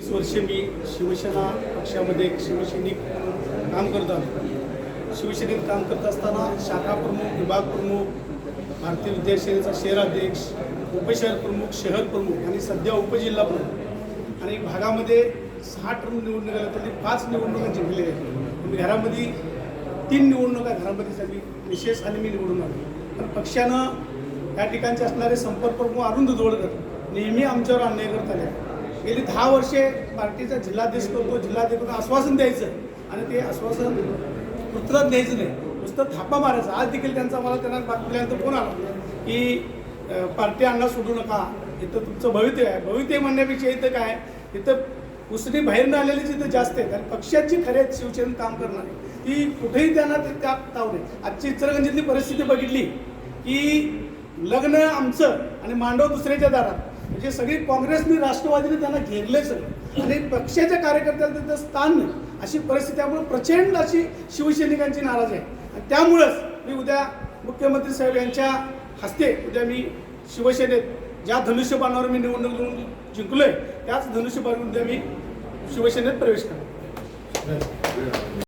वीस वर्षे मी शिवसेना पक्षामध्ये एक शिवसैनिक काम करत आलो. शिवसेनेत काम करत असताना शाखा प्रमुख विभाग प्रमुख भारतीय विद्यासेनेचा शहराध्यक्ष उपशहर प्रमुख शहर प्रमुख आणि सध्या उपजिल्हा प्रमुख आणि भागामध्ये सहा टर्म निवडणुका झाल्या त्यांनी पाच निवडणुका जिंकलेल्या आहेत. म्हणजे घरामध्ये तीन निवडणुका घरामध्ये झाली विशेष आणि मी निवडून आलो. पण पक्षानं या ठिकाणचे असणारे संपर्क प्रमुख अरुण जोडकर नेहमी आमच्यावर अन्याय करत आले. गेली दहा वर्षे पार्टीचा जिल्हाधीश करतो जिल्हाध्यक्ष आश्वासन द्यायचं आणि ते आश्वासन उतरत द्यायचं नाही. नुसतं थापा मारायचं. आज देखील त्यांचा मला त्यांना बातमील्यानंतर फोन आला की पार्टी अण्णा सोडू नका. इथं तुमचं भवितव्य आहे. भवितव्य म्हणण्यापेक्षा इथं काय? इथं उसरी बाहेर न आलेली जिथं जास्त आहेत. आणि पक्षाची खऱ्यात शिवसेनेत काम करणारी. ती कुठेही त्यांना ते त्या ताव नाही. आजची इचलकरंजीतली परिस्थिती बघितली की लग्न आमचं आणि मांडव दुसऱ्याच्या दारात. म्हणजे सगळी काँग्रेसने राष्ट्रवादीने त्यांना घेरले सगळं. आणि पक्षाच्या कार्यकर्त्याला त्यांचं स्थान नाही. अशी परिस्थिती त्यामुळे प्रचंड अशी शिवसैनिकांची नाराज आहे. आणि त्यामुळंच मी उद्या मुख्यमंत्री साहेब यांच्या हस्ते उद्या मी शिवसेनेत ज्या धनुष्यबाणावर मी निवडणूक जिंकलो आहे त्याच धनुष्यबाणावर उद्या मी शिवसेनेत प्रवेश करणार.